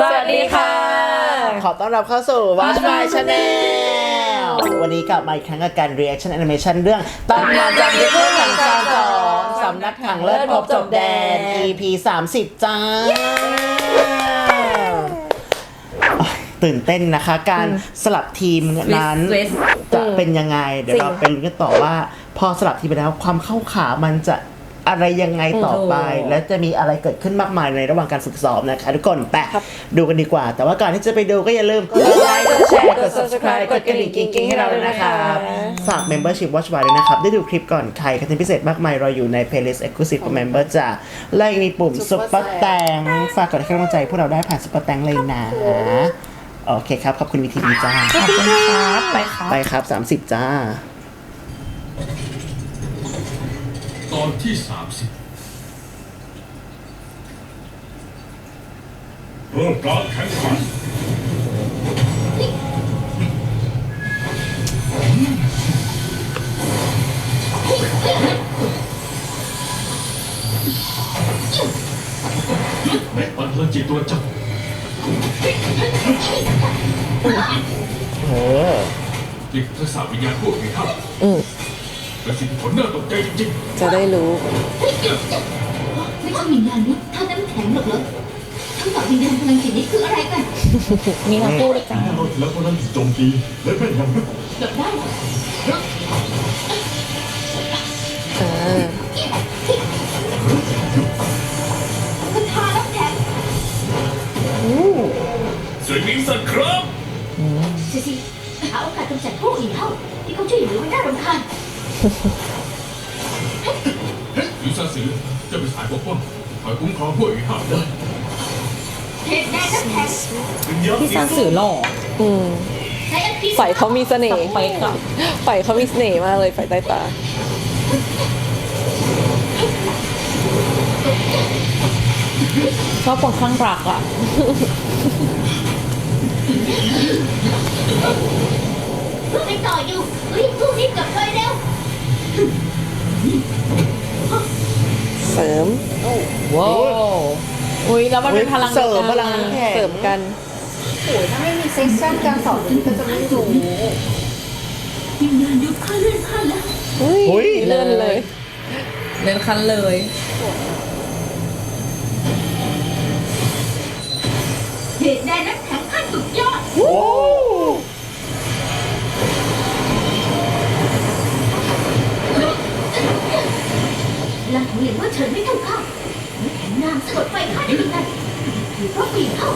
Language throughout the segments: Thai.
สวัสดีค่ะ ขอต้อนรับเข้าสู่ Watch My Channel วันนี้กลับมาอีกครั้งกับการ reaction animation เรื่องตำนานจำที่คู่หลังซานสองสำนักถังเลิศพบจบแดน EP 30 จ้าโอ๊ยตื่นเต้นนะคะ การสลับทีมนั้น Twist, twist จะเป็นยังไง เดี๋ยวจริงเราไปลุ้นกันต่อว่า พอสลับทีมไปแล้วความเข้าขามันจะ อะไรยังไงต่อไปถูกและจะมีอะไรเกิดขึ้นมากมายในระหว่างการฝึกซ้อมนะคะ ทุกคนไปครับดูกันดีกว่า แต่ว่าก่อนที่จะไปดูก็อย่าลืมกดไลค์กดแชร์กด subscribe กดกระดิ่งกิ๊งๆให้เราด้วยนะครับฝาก membership watch bar ด้วยนะครับ ได้ดูคลิปก่อนใครคอนเทนต์พิเศษมากมายรออยู่ใน playlist exclusive for member จ้ะและยังมีปุ่ม super แตงฝากกดให้กำลังใจพวกเราได้ผ่าน super แตงเลยนะโอเคครับขอบคุณวีทีดีจ้าขอบคุณครับไปครับไปครับ 30 จ้า ตอนที่ 30เริ่มการแข่งขันเม็ดปันพลังจิตตัวจับเออนี่คือทักษะวิญญาณพวกนี้ครับ ประสิทธิผลน่าตกใจจริงจะได้รู้ ไม่ใช่วิญญาณนี้ท่าน้ำแข็งหรอกเหรอทั้งสองวิญญาณพลังจิตนี้คืออะไรกันมีทั้งคู่ด้วยจ้าๆเราแล้วคนนั้นโจมตีและแม่นยำครับหลบได้เหรออ่าคือทาน้ำแข็งสวยมิ้งสันครับสิสิหาโอกาสกำจัดพวกอีเท่าที่เขาช่วยเหลือไว้น่ารำคาญ หรือซาสือจะเป็นสายปกป้องคอยคุ้มครองพวกอีกห้าได้เหตุแดนน้ำแข็งวิญญาณพี่ซันสื่อหล่ออืมใช้อภิฝ่ายเขามีเสน่สห์เปคอะฝ่ายเขามีเสน่ห์มากเลยฝ่ายใต้ตา ชอบคนข้างรักอะเพื่อไปต่ออยู่รีบสู้รีบกลับเลยเร็ว เสริม ว้าวอุ้ยแล้วมันเป็นพลังเสริมดียวกันพลังน้ำแข็ง เสริมกันวิญญาณยุบข้าเลื่อนขั้นแล้วอุ้ยอุ๊ยเลื่อนเลยเล่นคันเลย เหตุแดนน้ำแข็งขั้นสุดยอด โอ้ พลังของเหลียญว่าเฉินไม่เท่าข้าน้ำแข็งนามสะกดไฟข้าได้ยังไงหรือเพราะปีเท่า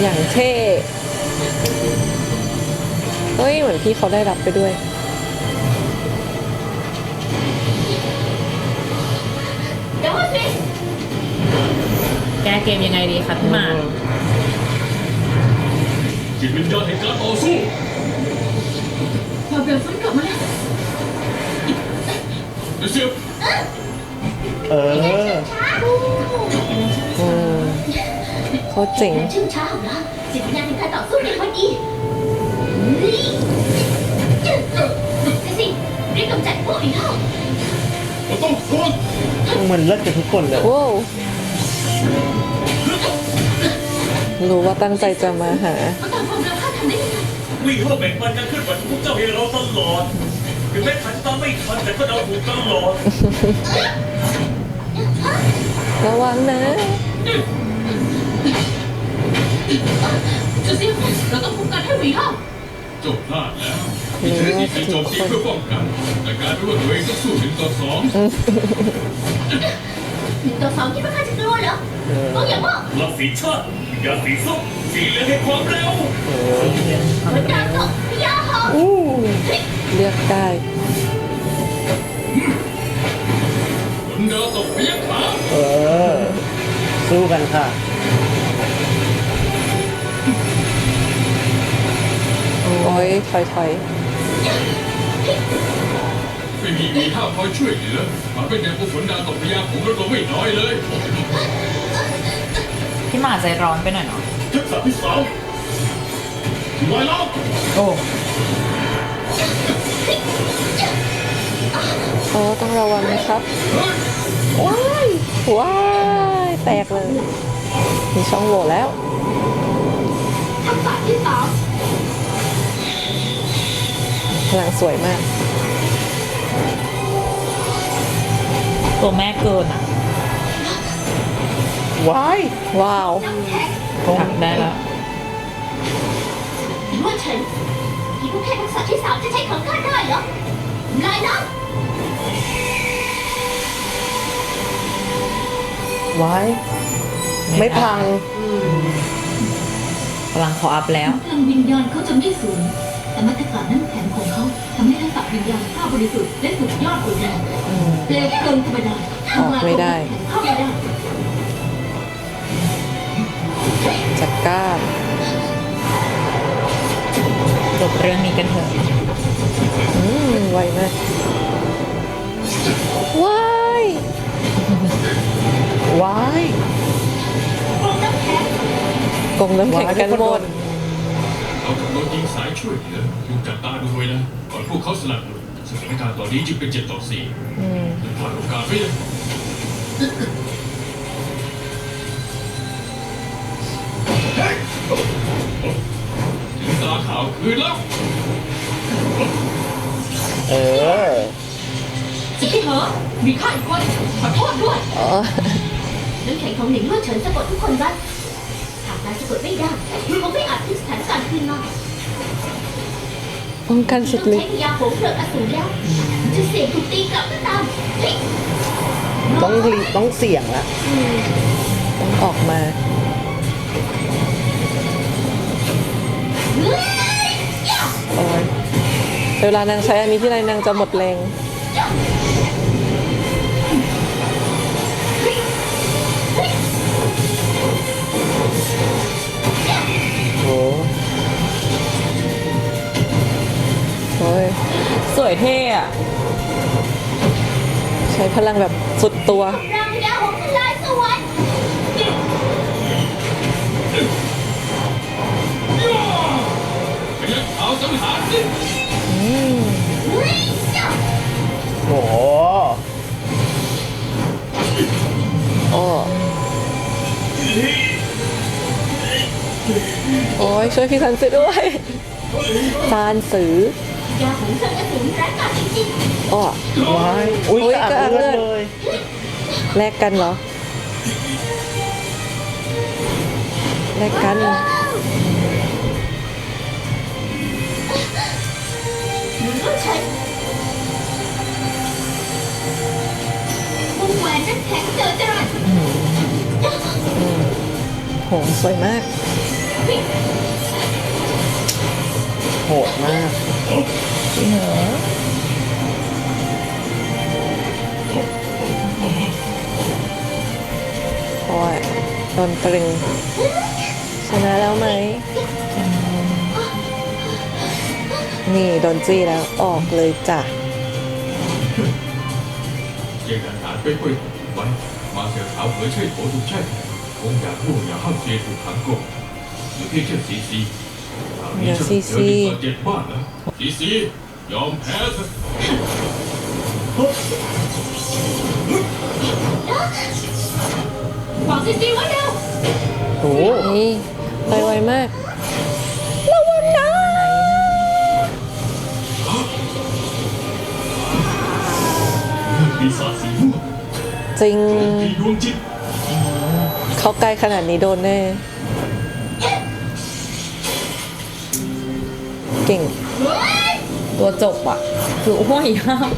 อย่างเท่เฮ้ย เหมือนพี่เขาได้รับไปด้วย เดี๋ยวว่าสิแก้เกมยังไงดีคะพี่หมากจิตวิญญาณแห่งการต่อสู้เราเดินฟื้นกลับมาแล้ว เดี๋ยวเสียบเออช้าอืมเขาเจ๋งชื่อช้าของเราจิตวิญญาณในการต่อสู้ในวันนี้สิรีบกำจัดพวกอีกเท่าเราต้องทนมันเลิศกันทุกคนเลยว้าวรู้ว่าตั้งใจจะมาหาเขาตามความเร็วข้าทันได้ยังไงวิ่งเข้าแบ่งปันกันขึ้นมาทุกเจ้าให้เราตลอด ถึงแม้ขันตามไม่ทันแต่ก็เดาถูกตลอดระวังนะจะสิเราต้องคุ้มกันให้หวีเท่าจบพลาดแล้วที่ใช้วิธีโจมตีเพื่อป้องกัน แต่การรู้ว่าตัวเองต้องสู้ถึงต่อสองหนึ่งต่อสองคิดว่าข้าจะกลัวเหรอต้องอย่ามากหลับสีชาติยาสีส้มสีเหลืองให้ความเร็วเหมือนดาวตกพยาห อกเลือกได้ผลเดินตกพยักขาเออ สู้กันค่ะ โอ้ยถอยถอยไม่มีมีท่าคอยช่วยเหลือมาเป็นอย่างกุฝนดาวตกพยาผมลดลงไม่น้อยเลยพี่หมากใจร้อนไปหน่อยเนาะทักษะที่สามลอยล้อมโอ้ โอ้ต้องระวังนะครับเฮ้ยว้าย ว้าย แตกเลยเมีช่องโหว่แล้วทักษะที่สามพลังสวยมาก ตัวแม่เกินอะ ว้าย ว้าวน้ำแข็งผลักได้แล้วหรือว่าฉันคิดว่าแค่ทักษะที่สามจะใช้ของข้าได้เหรอลายน้ว้ายไม่พังพลังขออัพแล้วำพลังวิญญาณเขาจะไม่สูงแต่มาตรการน้ำแข็งของเขาทำให้ทักษะวิญญาณข้าบริสุทธิ์และสุดยอดกว่าเดิมเปลวเพลิงธรรมดาออกไม่ได้ เข้าไม่ได้จัดก้าน จบเรื่องนี้กันเถอะอืมไวมากว้ายว้ายกงน้ำแข็งกันหมดเรากำลังยิงสายช่วยเหลือถูกจับตาดูไว้นะก่อนพวกเขาสลัดหลุดสถานการณ์ตอนนี้จึงเป็นเจ็ดต่อสี่ผ่านโอกาสไปเลย ขาวคืนแล้วเออสิพี่เหรอมีข้าอีกคนขอโทษด้วยอ๋อน้ำแข็งของหนิงเมื่อเฉินสะกดทุกคนไว้หากนายสะกดไม่ได้มือคงไม่อาจพลิกสถานการณ์ขึ้นมาป้องกันสุดต้องฤทใช้ธิ์พยาโหงเปลือกอสูรแล้วจะเสี่ยงถูกตีกลับก็ตามเฮ้ยต้องรีต้องเสี่ยงละต้องออกมา โอ้ยเวลานางใช้อันนี้ที่ไรนางจะหมดแรง โอ้โอ้ยสวยเท่อะใช้พลังแบบสุดตัว รางพยาโหง สังหารสิเฮ้ยย่าโหโอ้โอ้ยช่วยพี่สันสือด้วยซานสือยาโหงเปลือกอสูรร้ายกาจจริงอ้ว้ายอุ้ยกระอักกระอักเลือดเลือดเลยแลกกันเหรอแลกกัน น้ำแข็งเจอจรัสโหสวยมาก โหดมากจริงเหรอโอ้ยโดนตรึง ชนะแล้วไหม นี่โดนจี้แล้วออกเลยจ้ะเยังการไปคุย ไว้ มาเสียขาวเผยใช่โถถูกใช่คงอยากรู้อย่าห้ามเสียถูกขังกลมหรือเพียงแค่สีสีคราวนี้ฉันเจอดีกว่าเจ็ดบ้านแล้วสีสียอมแพ้เถอะขวางซีซีไว้เร็วโอ้นี่ไปไวมากปีศาจสีม่วง จริงมีดวงจิตเขาไกลขนาดนี้โดนแน่ เก่ง ตัวจบอะคือโอ้ยยาก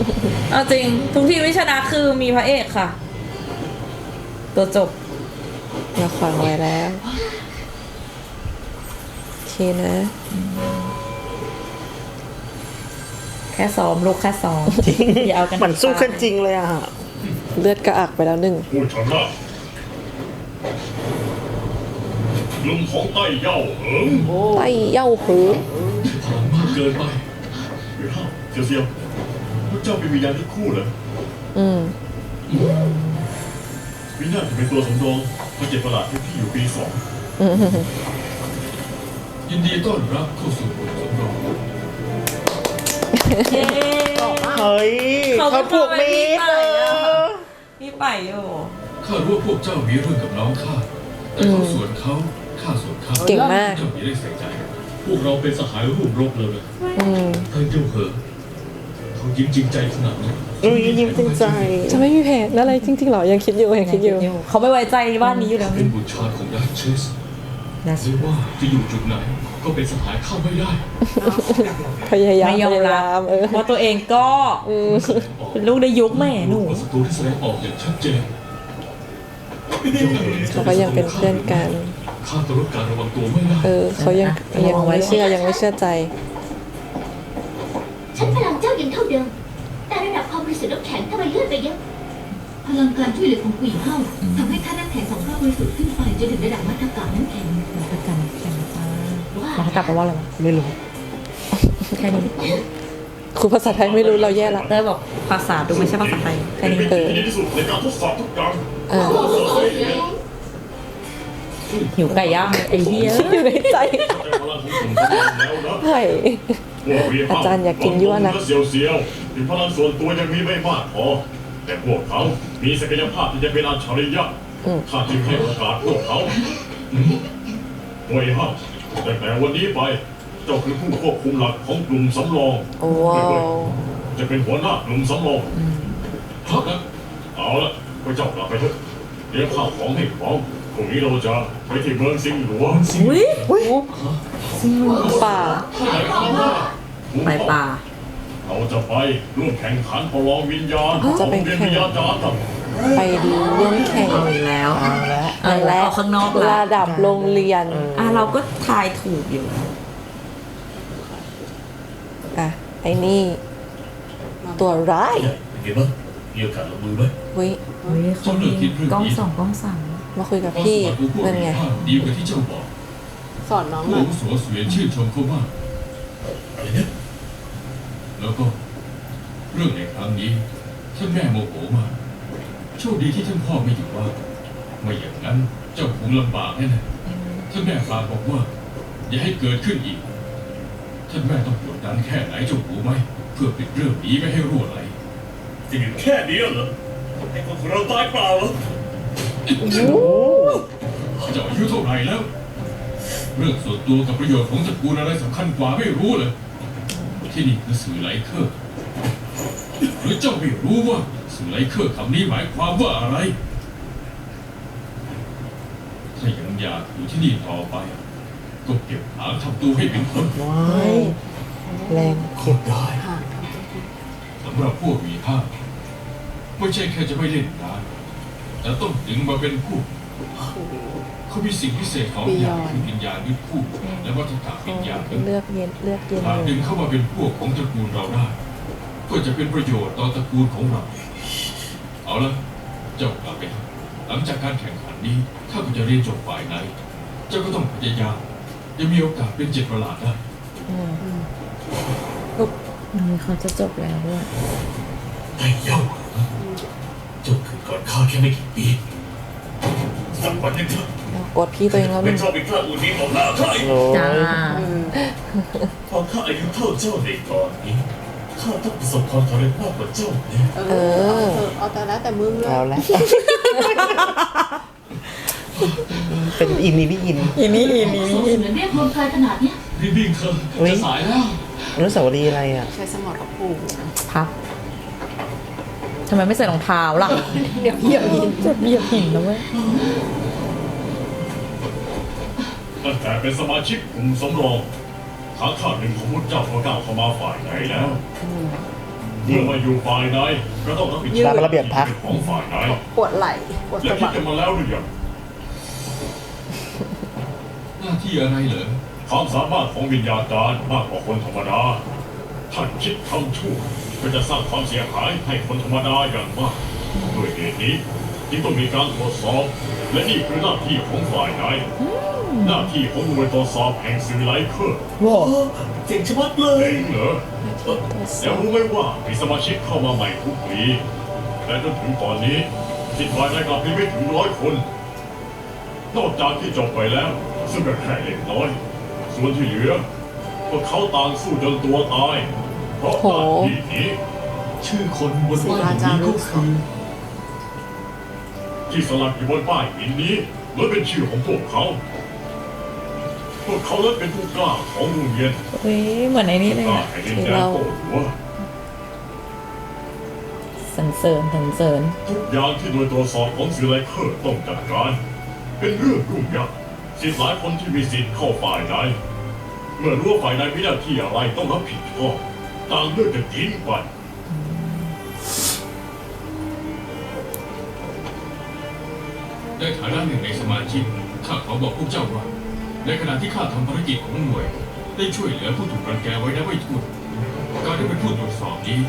เอาจริง ทุกทีวิชนะคือมีพระเอกค่ะ ตัวจบมาขวางไว้แล้ว โอเคนะ แค่ซ้อมลูกแค่ซ้อมจริงอย่าเอากันมันสู้กันจริงเลยอะ เลือดกระอักไปแล้วหนึ่งผู้ชนะลุงของไต้เย่าเหิงไต้เย่าหือพลังมากเกินไปหรือห้าเซียวเซียวพระเจ้ามีวิญญาณทั้งคู่เหรออืมวิญญาณจะเป็นตัวสำรองมาเจ็บประหลาดที่พี่อยู่ปีสองยินดีต้อนรับเข้าสู่บทสำรองเย้เฮ้ยเขาเขาผูกมิตรเขาเอไปอะอ พี่ไปอยู่ ข้ารู้ว่าพวกเจ้ามีเรื่องกับน้องข้าแต่แต่เขาส่วนเขาข้าส่วนข้าเก่งมาก เจ้าไม่ได้ใส่ใจ พวกเราเป็นสหายร่วมรบแล้วนะอืมท่านเจ้าเหอะเขายิ้มจริงใจขนาดนั้นอุ้ยยิ้มจริงใจ จะไม่มีแผนอะไรจริงๆเหรอ ยังคิดอยู่ยังคิดอยู่ เขาไม่ไว้ใจบ้านนี้อยู่แล้วเป็นบุตรชายของดัชเชสไม่ว่าจะอยู่จุดไหน ก็เป็นสหายเข้าไม่ได้พยายามไม่ยอมพยารับยามเออว่าตัวเองก็อืมแสดงออกเป็นลูกในยุคแม่หนูกับศัตรูที่แสดงออกอย่างชัดเจนเขาก็ยังเป็นเพื่อนกันข้าต้องลดการระวังตัวไม่ได้เออเขายังยังไม่เชื่อยังไม่เชื่อใจ ฉันพลังเจ้ายังเท่าเดิม แต่ระดับความบริสุทธิ์น้ำแข็งทำไมเลื่อนไปเยอะพลังการช่วยเหลือของกุยเฮาทำให้ค่าน้ำแข็งของข้าบริสุทธิ์ขึ้นไปจนถึงระดับมาตรการน้ำแข็งมาทกันแข่งตาว่ามาทกลับไปลว่าอะไรวะไม่รู้ แค่นี้ครูภาษาไทยไม่รู้เราแย่ละเต้ยบอกภาษาดูไม่ใช่ภาษาไทยแค่นี้เออที่ดีที่สุดในการทดสอบทุกอย่างเออหิวไก่ย่างเลยไอ้เหี้ยอยู่ในใจแต่พลังของกลุ่มทำงานแล้วนะไผ่อาจารย์อยากกินยั่วนะ เสียวเสียวๆถึงพลังส่วนตัวยังมีไม่มากพอแต่พวกเขามีศักยภาพที่จะเป็นอัจฉริยะอืมข้าจึงให้โอกาสพวกเขาโดยห้า ตั้งแต่วันนี้ไปเจ้าคือผู้ควบคุมหลักของกลุ่มสำรองว้าวจะเป็นหัวหน้ากลุ่มสำรองพักนะเอาละพวกเจ้ากลับไปเถอะเตรียมข้าวของให้พร้อมพรุ่งนี้เราจะไปที่เมืองสิงห์หลวงอุ้ยป่าไปป่า เราจะไปร่วมแข่งขันประลองวิญญาณจะไปของเรียนแข่งวิญญาณจารย์ครับ ไปดูร่วมแข่งเอาอีกแล้วเอาละเออแล้วออกข้างนอกละระดับโรงเรียนอะเราก็ทายถูกอยู่อะไอ้นี่ ตัวร้ายเป็นไงบ้างมีโอกาสลงมือไหมเว้ยเฮ้ยเขามีกล้องสองกล้องสามมาคุยกับพี่นั่นไงดีกว่าที่เจ้าบอกสอนน้องผู้หน่อยอาวุโสเสวียนชื่นชมเขามากอะไรเนี่ยแล้วก็ เรื่องในครั้งนี้ท่านแม่โมโหมาก โชคดีที่ท่านพ่อไม่อยู่ว่านไม่อย่างนั้นเจ้าคงลำบากแน่ๆท่านแม่ฝากบอกว่า อย่าให้เกิดขึ้นอีก ท่านแม่ต้องกดดันแค่ไหนเจ้าหูไหม เพื่อปิดเรื่องนี้ไม่ให้รั่วไหลจะอยู่แค่นี้เหรอให้คนของเราตายเปล่าเหรอเจ้าอายุเท่าไหร่แล้ว เรื่องส่วนตัวกับประโยชน์ของตระกูลอะไรสำคัญกว่าไม่รู้เลยที่นี่คือสื่อไหลเคอร์หรือเจ้าไม่รู้ว่า สื่อไหลเคอร์คำนี้หมายความว่าอะไร ถ้ายังอยากอยู่ที่นี่ต่อไป ก็เก็บหางทำตัวให้เป็นคนว้ายแรงคนได้สำหรับพวกวีห้าไม่ใช่แค่จะไม่เล่นงานแต่ต้องดึงมาเป็นผู้เขามีสิ่งพิเศษของอย่างคือวิญญาณยึดคู่และวัฏฏะวิญญาณยึดเลือกเย็นเลือกเย็นหากเลดึยงเข้ามาเป็นพวกของตระกูลเราได้ก็จะเป็นประโยชน์ต่อตระกูลของเรา เอาละเจ้ากลับไปเถอะหลังจากการแข่งขันนี้ถ้าคุณจะเรียนจบฝ่ายไหน เจ้าก็ต้องพยายามจะมีโอกาสเป็นเจ็ดประหลาดได้อืมอืมเขาจะจบแล้วด้วยไอ้เย้าเจ้าคือก่อนข้าแค่ไม่กี่ปีสักวันหนึงเถอะกดพี่ตัวเองแล้วหเป็นึ่นงชอบอีกข้าอุ่นนี้ของหน้าข้าอีกโอ้จ้าพอข้าอายุเท่าเจ้าในตอนนี้ ข้าต้องประสบความสำเร็จมากกว่าเจ้าแน่เออ เอาเถอะเอาแต่แล้วแต่มึงเลยเอาละ เป็นอินนี่พี่อินอีนี่อีนี่สงเหมือนเรียกรวมกายขนาดเนี้ยรีบวิ่งเถอะอุ๊ยจะสายแล้วอนุสาวรีย์อะไรอะ ใช้สมองกับปู่พับทำไมไม่ใส่รองเท้าล่ะเดี๋ยวเหยียบหินจะเหยียบหินนะเว้ยตั้งแต่เป็นสมาชิกกลุ่มสำรอง ทางข้าหนึ่งของพวกเจ้าก็ก้าวเข้ามาฝ่ายไหนแล้วเมื่อมาอยู่ฝ่ายไหนก็ต้องรับผิดชอบตามระเบียบพรรค ของฝ่ายไหนปวดไหล่ปวดและสะคิดบักกันมาแล้วหรือยังหน้าที่อะไรเหรอความสามารถของวิญญาจารย์มากกว่าคนธรรมดาท่านคิดทำชั่วก็จะสร้างความเสียหายให้คนธรรมดาอย่างมากด้วยเหตุนี้จึงต้องมีการตรวจสอบและนี่คือหน้าที่ของฝ่ายไหน หน้าที่ของหน่วยตรวจสอบแห่งสื่อไลเคอร์ว้าเจ๋งชะมัดเลยเจ๋งเหรอแล้วรู้ไหมว่ามีสมาชิกเข้ามาใหม่ทุกปีแต่จนถึงตอนนี้สิทธิ์ฝ่ายในกลับมีไม่ถึงร้อยคน นอกจากที่จบไปแล้ว ซึ่งก็แค่เล็กน้อย ส่วนที่เหลือพวกเขาต่างสู้จนตัวตาย เพราะหน้าที่นี้ชื่อคนบนป้ายนี้ก็คือ ที่สลักอยู่บนป้ายหินนี้ล้วนเป็นชื่อของพวกเขา พวกเขาล้วนเป็นผู้กล้าของวงเวียนเฮ้ยเหมือนไอ้นี่เลยกล้าอะแห่งดินแดนโกหัว สันเสริญสันเสริญทุกอย่างที่หน่วยตรวจสอบของสื่อไลเคอร์ต้องจัดการ เป็นเรื่องยุ่งยากสิทธิ์หลายคนที่มีสิทธิ์เข้าฝ่ายใดเมื่อรู้ว่าฝ่ายใดมีหน้าที่อะไรต้องรับผิดชอบต่างเลือกจะทิ้งไปในฐานะหนึ่งในสมาชิกข้าขอบอกพวกเจ้าว่า ในขณะที่ข้าทำภารกิจของหน่วย ได้ช่วยเหลือผู้ถูกรังแกไว้ได้ไม่ทั่วการได้เป็นผู้ตรวจสอบนี้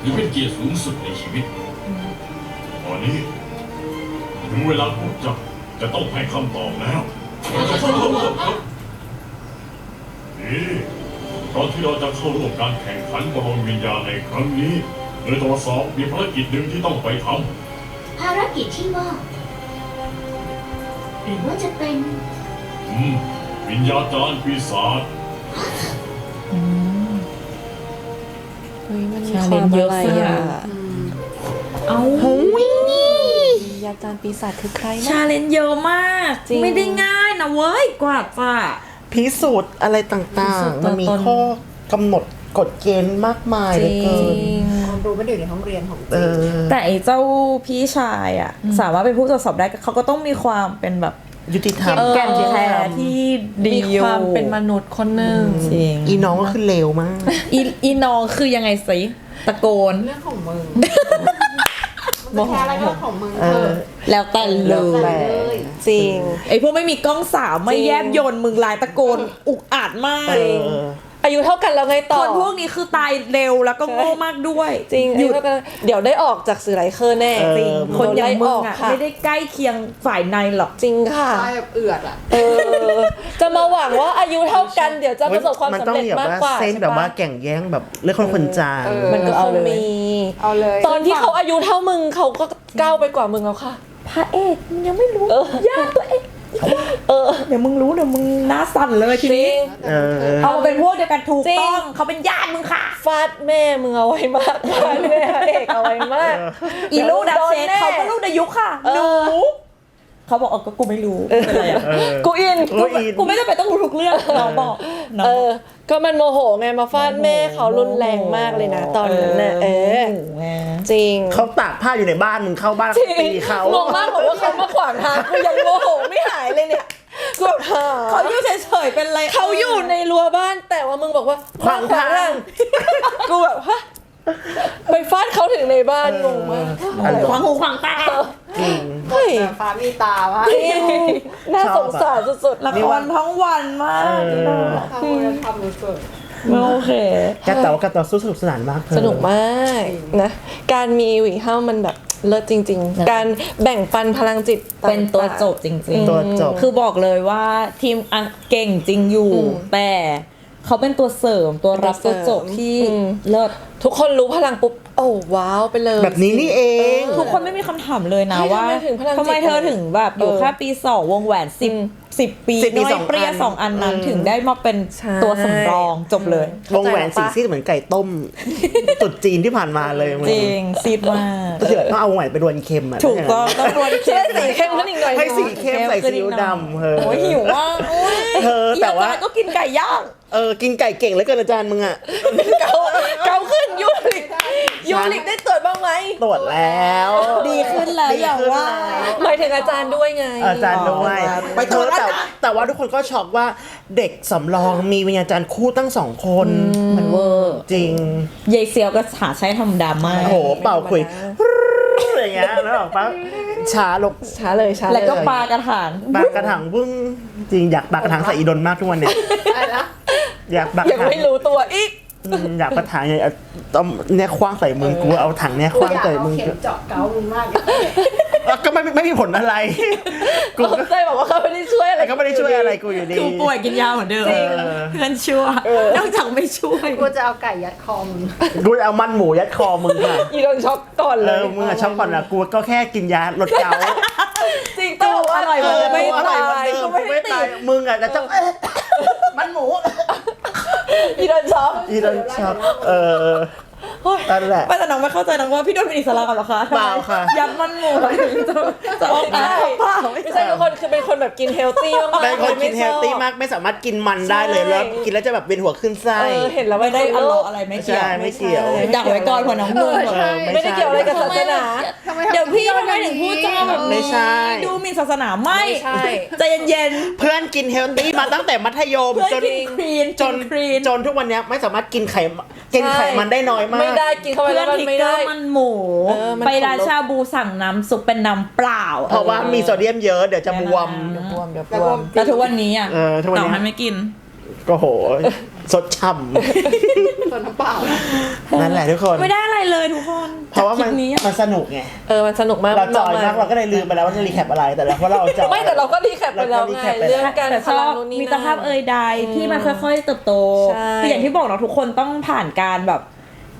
ถือเป็นเกียรติสูงสุดในชีวิต ตอนนี้ถึงเวลาพวกเจ้าจะต้องให้คำตอบแล้วนี่ตอนที่เราจะเข้าร่วมการแข่งขันบอลวิญญาณในครั้งนี้โดยตรวจสอบมีภารกิจหนึ่งที่ต้องไปทภารกิจที่ว่าหรือว่าจะเป็นำอืม วิญญาจารย์ปีศาจเฮ้ยมันมีชาคเลวานมจ์เยอะอะไรสุดอะอะเอาวิญญาจารย์ปีศาจคือใครชานะเลนจ์เยอะมาก จริง ไม่ได้ง่ายนะเว้ยกว่าจะพิสูจน์อะไรต่างๆ มันมีข้อกำหนดกฎเกณฑ์มากมายเหลือเกิน ความรู้มันอยู่ในห้องเรียนของจเอริงอ แต่ไอ้เจ้าพี่ชายอะ สามารถเป็นผู้ตรวจสอบได้เขาก็ต้องมีความเป็นแบบ ยุติธรรม แก่นแท้ที่ดีมีอยู่ ความเป็นมนุษย์คนหนึ่งจริงอีน้องก็คือเลวมาก อีอีน้องคือยังไงสิตะโกน เรื่องของมึงมันจะแค่อะไรก็ของมึงเอเถออะแล้วแต่เลแล้วแต่ยเลยจริง ไอ้พวกไม่มีกล้องสาวไม่จริงแยบยนมึงลายตะโกนอุกอาจมาก เออ อายุเท่ากันแล้วไงต่อคนพวกนี้คือตายเร็วแล้วก็โง่มากด้วยจริงหยุดอายุเท่ากันเดี๋ยวได้ออกจากสื่อไลเคอร์แน่เออจริงคนอย่างมึโดงไล่อะค่ะไม่ได้ใกล้เคียงฝ่ายในหรอกจริงค่ะตายแบบเอือดอะเออจะมาหวังว่าอายุเท่ากันเดี๋ยวจะประสบความมันสำต้องเร็จแบบมากว่ากว่าเส้นใช่แบบว่าปะแก่งแย่งแบบเรื่องคนคนจางเออมันก็เอาคงเลยมีเอาเลย ตอนที่เขาอายุเท่ามึงเขาก็ก้าวไปกว่ามึงแล้วค่ะพระเอกมึงยังไม่รู้เออยากตัวเอง เออเดี๋ยวมึงรู้เดี๋ยวมึงหน้าสั่นเลยทีจรินี้ง เออเอามาเป็นพวกเดียวกันถูกจริง ต้องเขาเป็นญาติมึงค่ะ ฟาดแม่มึงเอาไว้มากฟาดแม่พระเอกเอาไว้มาก อีลูกดักเซโดนนแน่เขาก็ลูกดายุค่ะ เอหนูอ เขาบอกเออก็กูไม่รู้เป็นไรอะเออ กูอินโอ้ยอิน กูไม่จำเป็นต้องรู้ทุกเรื่องน้องบอกน้องเอบอกอก็มันโมโหไงมาฟาดแม่เขารุนแรงมากเลยนะ ตอนนั้นน่ะเออ โโหไงจริงเขาตากผ้าอยู่ในบ้านมึงเข้าบ้านจริงตีเขางงมากบอกว่าเขามาขวางทางกูยังโมโหไม่หายเลยเนี่ยกูแบบหาเขาอยู่เฉยๆเป็นไรเขาอยู่ในรั้วบ้านแต่ว่ามึงบอกว่าขวางทาง กูแบบฮะ ไปฟาดเขาถึงในบ้านงงมากอันขวางหูขวางตาจริงเฮ้ยแต่ฟ้ามีตาวะน่าสงสารสุดๆละครทั้งวันมากเออนี่นะทำมือทำมือเกิดไม่โอเคแกแต่ว่าการต่อสู้สนุกสนานมากเธอสนุกมากนะการมีหวีห้ามันแบบเลิศจริง ๆ การแบ่งปันพลังจิตางๆเป็นตัวจบจริงตัวจบคือบอกเลยว่าทีมอังเก่งจริงอยู่อืมแต่เขาเป็นตัวเสริมตัวรับตัตัววเสริมจบที่อืมเลิศ ทุกคนรู้พลังปุ๊บโอ้ว้าวไปเลยแบบนี้นี่เอง ทุกคนไม่มีคำถามเลยนะเฮ้ยว่าทำไมถึงพลังจิตทำไมเธอถึงแบบอยู่เออแค่ปีสองวงแหวนสิบอืมสิบปีสิบปีน้อยสองเปรี้ยอัน สองอันนั้นอืมถึงได้มาเป็นใช่ ตัวสำรองจบเลยวงแหวนสีซีดเหมือนไก่ต้มตุดจีนที่ผ่านมาเลยมึงจริงซีดมากก็คือต้องเอาวงแหวนไปรวนเค็มอะถูกต้องต้องรวนเชื่เข้อมสีเข้มขึ้นอีกหน่อยให้สีนะเข้มใส่ซีอิ๊วดำเออโอ้ยหิวว่ากโอ้ยเธอแต่ว่าอีอาจรย์ก็กินไก่ย่าง เออกินไก่เก่งเหลือเกินอาจารย์มึงอะ เกาเกาขึ้นยูริกยูริกได้ตรวจบ้างไหมตรวจแล้ว ดีขึ้นแล้วอย่าว่า หมายถึงอาจารย์ด้วยไง อาจารย์ด้วยไปตรวจเธอแต่แต่ว่าทุกคนก็ช็อกว่าเด็กสำรองมีวิญญาจารย์คู่ตั้งสองคนมันเวอร์จริงยายเซียวก็หาใช้ทำดราม่าโอ้โหเป่าคุยอะไรอย่างเงี้ยแล้วออกปะช้าลงช้าเลยช้าเลยแล้วก็ปลากระถางปากกระถางบึ้งจริงอยากปากกระถางใส่อีดนมากทุกวันเนี่ย อะไรนะอยากปากกยัระงถางไม่รู้ตัวอีกอืมอยากปากกระถางเนี่ยเอาต้องเนี่ยคว้างใส่มึงกูเอาถังเนี่ยคกูว้างอยากใส่เอามึงเข็มเจาะเกามึงมากเลยอะก็ไม่ไม่มีผลอะไรกูก็ใจบอกว่าเขาไม่ได้ช่วยอะไรก็ไม่ได้ช่วยอะไรกูอยู่ดีคือป่วยกินยาเหมือนเดิมเออเพื่อนชั่วนอกจากไม่ช่วยกูจะเอาไก่ยัดคอมึงกูจะเอามันหมูยัดคอมึงค่ะ อีโดนช็อกก่อนเอเลอยมึงอะช็อกก่อนอะกูก็แค่กินยาลดเกาต์ จริงต้องบอกว่าอร่อยเหมือนเดิมไม่อร่อยตายเหก็มือนเดิมกูไม่ไม่ได้ตาติยดมึงอะจะต้องมันหมู อีโดนช็อกอีโดนช็อกเออนั่นแหละไม่แต่น้องไม่เข้าใจน้องว่าพี่โดนเป็นอิสระกันเหรอคะเปล่าค่ะ ยัดมันหมูแล้วถึงจะจะออกมาเปล่าไม่ไม่ใช่ใช่ทุกคนคือเป็นคนแบบกินเฮลตี้มากๆเป็นคนกินไม่เฮชลอบตี้มากไม่สามารถกินมันได้เลยใช่แล้วกินแล้วจะแบบเวียนหัวขึ้นไส้เออเห็นแล้วไม่ไม่ได้ได้อัอันนลลอออะไรไม่ไม่เกี่ยวใช่ไม่เกี่ยวดักไว้ก่อนหัวน้องนุ่งเออใช่ไม่ได้เกี่ยวอะไรกับศาสนาทำไมเดี๋ยวพี่ทำไมถึงพูดจาแบบนี้ไม่ใช่ดูหมีศาสนาไม่ไม่ใช่ใจเย็นเพื่อนกินเฮลตี้มาตั้งแต่มัธยมๆเพื่อนจนกินครีนจนกิครีนจนทุกวันเนี้ยไม่สามารถกินไขมันกินไขมันได้น้อยมากไม่ได้กินเข้าไปเพื่แล้อวนมันทิกไม่เกอได้ร์มันหมูเออมันไปขนลุกร้านชาบูสั่งน้ำซุปเป็นน้ำเปล่า เพราะว่ามีโซเดียมเยอะเดี๋ยวจะบวม เดี๋ยวบวมเดี๋ยวบแล้ววก็มแล้วทุกวันนี้อะเออทุกวันนี้ ต่อให้ไม่กิน ก็โหสดช่ส่วนน้ำเปล่าำนั่นแหละทุกคน ไม่ได้อะไรเลยทุกคนเพราะว่ามันจกคลิปนี้อะมันสนุกไง เออมันสนุกมากเราจอยนมากเราก็เลยลืมไปแล้วว่าจะรีแคปอะไรแต่แล้วเพราะเราจอย ไม่แต่เราก็รีแคปไปแล้วเราก็รีไงแคปไปแล้ว เรื่องการแต่ชพอลังบนู่นนี่มีตรภาพเอ่ยใดที่มันค่อยๆเติบโตใช่ คืออย่างที่บอกเนาะทุกคนต้องผ่านการแบบ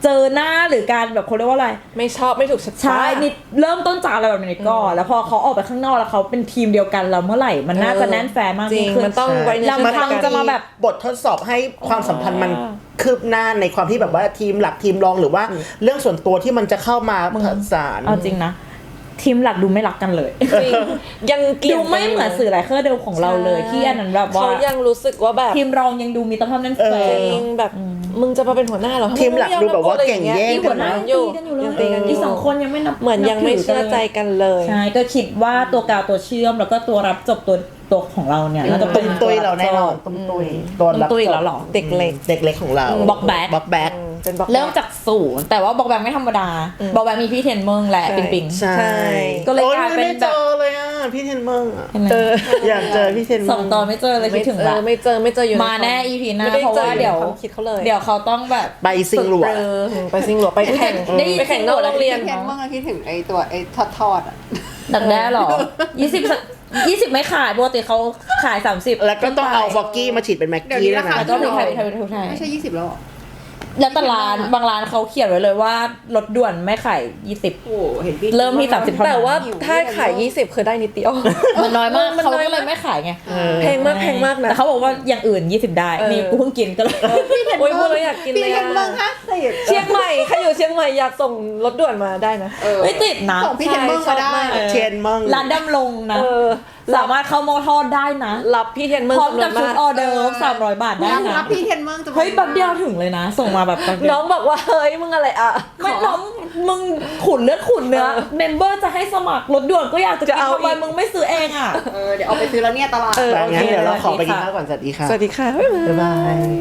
เจอหน้าหรือการแบบเขาเรียกว่าอะไร ไม่ชอบไม่ถูกชะตา ใช่นี่เริ่มต้นจากอะไรแบบนี้ก่อนแล้วพอเขาออกไปข้างนอกแล้วเขาเป็นทีมเดียวกันแล้วเมื่อไหร่มันน่าจะแน่นแฟนมากจริยิ่งงขึ้นมันต้องไว้เนื้อลำพังเชื่อใจกันจะมาแบบ บททดสอบให้ความสัมพันธ์มันอ่าคืบหน้าในความที่แบบว่าทีมหลักทีมรองหรือว่าเรื่องส่วนตัวที่มันจะเข้ามาผสาน เอาจริงนะ ทีมหลักดูไม่รักกันเลย จริงยังเกลียดูดไม่เหมือนสื่อหลายเครือเดิมของเราเลยที่อันนั้นแบบว่าเขายังรู้สึกว่าแบบทีมรองยังดูมีตรภาพแน่นแฟจนริงแบบ มึงจะมาเป็นหัวหน้าเหรอทีมหลักดูแบบว่าเก่งแย่งอีกัหัวนหน้านะยังตีกันอยู่เลยยังตีกันอยู่อีสองคนยังไม่นับเหมือนยังไม่เชื่อใจกันเลยใช่ก็คิดว่าตัวกาวตัวเชื่อมแล้วก็ตัวรับจบตัวตัวของเราเนี่ยน่าจะเป็ตุ้นมตุยเราแน่นอนตุ้มตุยตัวตุ้มรับตุ้ยอีกแล้วเหรอเด็กเล็กเด็กเล็กของเราบล็อกแบ็คบล็อกแบ็คอืม เป็นบอก เริ่มจากศูนย์แต่ว่าบอกแบงไม่ธรรมดาบอกแบงมีพี่เทนเมิงและใช่ปิงปิง ใช่ใช่ ก็เลยโอ้กลายเป็นไม่เจอเลยอะพี่เทนเมิงอะเห็นไหมเอออยากเจอพี่เทนเมิงสองตอนไม่เจอเลยคิดถึงเอละ อไม่เจอไม่เจออยู่ในมาแน่คว EP หน้าไม่ได้เพราะว่าจอเดี๋ยวในความคิดเขาเลย เดี๋ยวเขาต้องแบบไปซิงหลวงฝึกปรืออืมไปซิงหลวงไปแข่ง ได้ยินไปแข่งนอกโรงเรียน เห็นบ้างอะคิดถึงไอ้ตัวไอ้ทอดทอดๆอะ ดักแด้หรอยี่สิบยี่สิบไม่ขายปกติเขาขายสามสิบแล้วก็ต้องเอาฟอกกี้มาฉีดเป็นแม็กเดี๋ยวกี้นี้ด้วยราคา นะ แล้วก็พริกไทยพริกไทยพริกไทย ไม่ใช่ยี่สิบแล้วเหรอ แล้วแต่ร้านบางร้านเขาเขียนไว้เลยว่าลดด่วนไม่ขายยี่สิบ โอ้เห็นพี่เริ่มที่ 30เท่านั้น แต่ว่าถ้าขาย 20 คือได้นิดเดียว มันน้อยมากมันเขาน้อยก็เลยมากไม่ขายไงแพงมากแพงมากนะ แต่เขาบอกว่าอย่างอื่น 20 ได้เออ นี่กูเพิ่งกินก็เลย โอ้ยพูดแล้วอยากกินพี่เลยเห็นบ้างอะฮะสิบเชียงใหม่ใครอยู่เชียงใหม่อยากส่งรถด่วนมาได้นะ เออ ไม่ติดนะส่งพี่เห็นบ้างใช่มาชอบได้มากเทียนเมิงร้านดำลงนะ เออ สามารถเข้าโมอทอดได้นะ รับพี่เทนเมอร์พร้อมจำนวกับนชุดมากออเดอร์สามร้อยบาทได้รับนะรับพี่เห็นบ้างจะเฮ้ยแป๊บเดียวถึงเลยนะ ส่งมาแบบแป๊บเดียวน้องบอกว่าเฮ้ยมึงอะไรอะไม่น้องมึงขุนเลือดขุนเนื้อเมมเบอร์จะให้สมัครรถด่วนก็อยากจะกิจะนเอาทำไมอีกมึงไม่ซื้อเองอะเออเดี๋ยวเอาไปซื้อแล้วเนี่ยตลาดเออแต่งั้นเดี๋ยวเราขอไปโอเคกินข้าวก่อนสวัสดีค่ะสวัสดีค่ะบ๊ายบายบ๊ายบาย